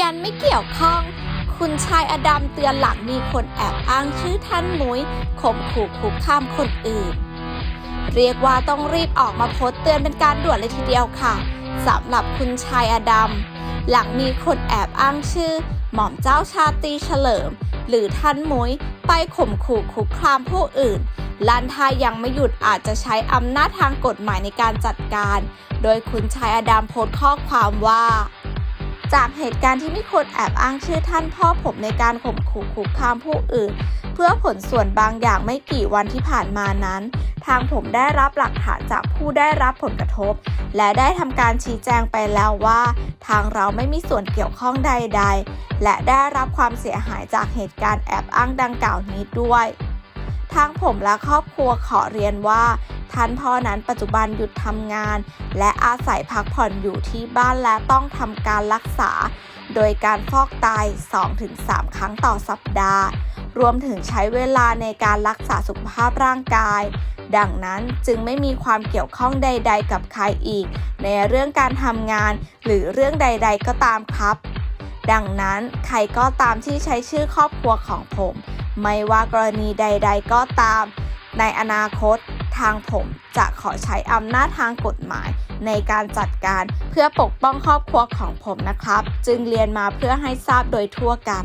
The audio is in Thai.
ยันไม่เกี่ยวข้อง คุณชายอดัมเตือนหลังมีคนแอบอ้างชื่อท่านมุ้ยข่มขู่คุกคามคนอื่น เรียกว่าต้องรีบออกมาโพสต์เตือนเป็นการด่วนเลยทีเดียวค่ะสำหรับคุณชายอดัมหลังมีคนแอบอ้างชื่อ หม่อมเจ้าชาตรีเฉลิม หรือท่านมุ้ยไปข่มขู่คุกคามผู้อื่นลันทายังไม่หยุดอาจจะใช้อำนาจทางกฎหมายในการจัดการ โดยคุณชายอดัมโพสต์ข้อความว่า จากเหตุการณ์ที่มีคนแอบอ้างชื่อท่านพ่อผมในการข่มขู่คุกคามผู้อื่น เพื่อผลส่วนบางอย่างไม่กี่วันที่ผ่านมานั้น ทางผมได้รับหลักฐานจากผู้ได้รับผลกระทบ และได้ทำการชี้แจงไปแล้วว่า ทางเราไม่มีส่วนเกี่ยวข้องใด ๆ และได้รับความเสียหายจากเหตุการณ์แอบอ้างดังกล่าวนี้ด้วยทางผมและครอบครัวขอเรียนว่า ท่านพ่อนั้นปัจจุบันหยุดทำงาน และอาศัยพักผ่อนอยู่ที่บ้านและต้องทำการรักษา โดยการฟอกไต 2-3 ครั้งต่อสัปดาห์ รวมถึงใช้เวลาในการรักษาสุขภาพร่างกาย ดังนั้นจึงไม่มีความเกี่ยวข้องใด ๆ กับใครอีก ในเรื่องการทำงาน หรือเรื่องใด ๆ ก็ตามครับ ดังนั้นใครก็ตามที่ใช้ชื่อครอบครัวของผม ไม่ว่ากรณีใด ๆ ก็ตามในอนาคต ทางผมจะขอใช้อำนาจทางกฎหมาย ในการจัดการเพื่อปกป้องครอบครัวของผมนะครับ จึงเรียนมาเพื่อให้ทราบโดยทั่วกัน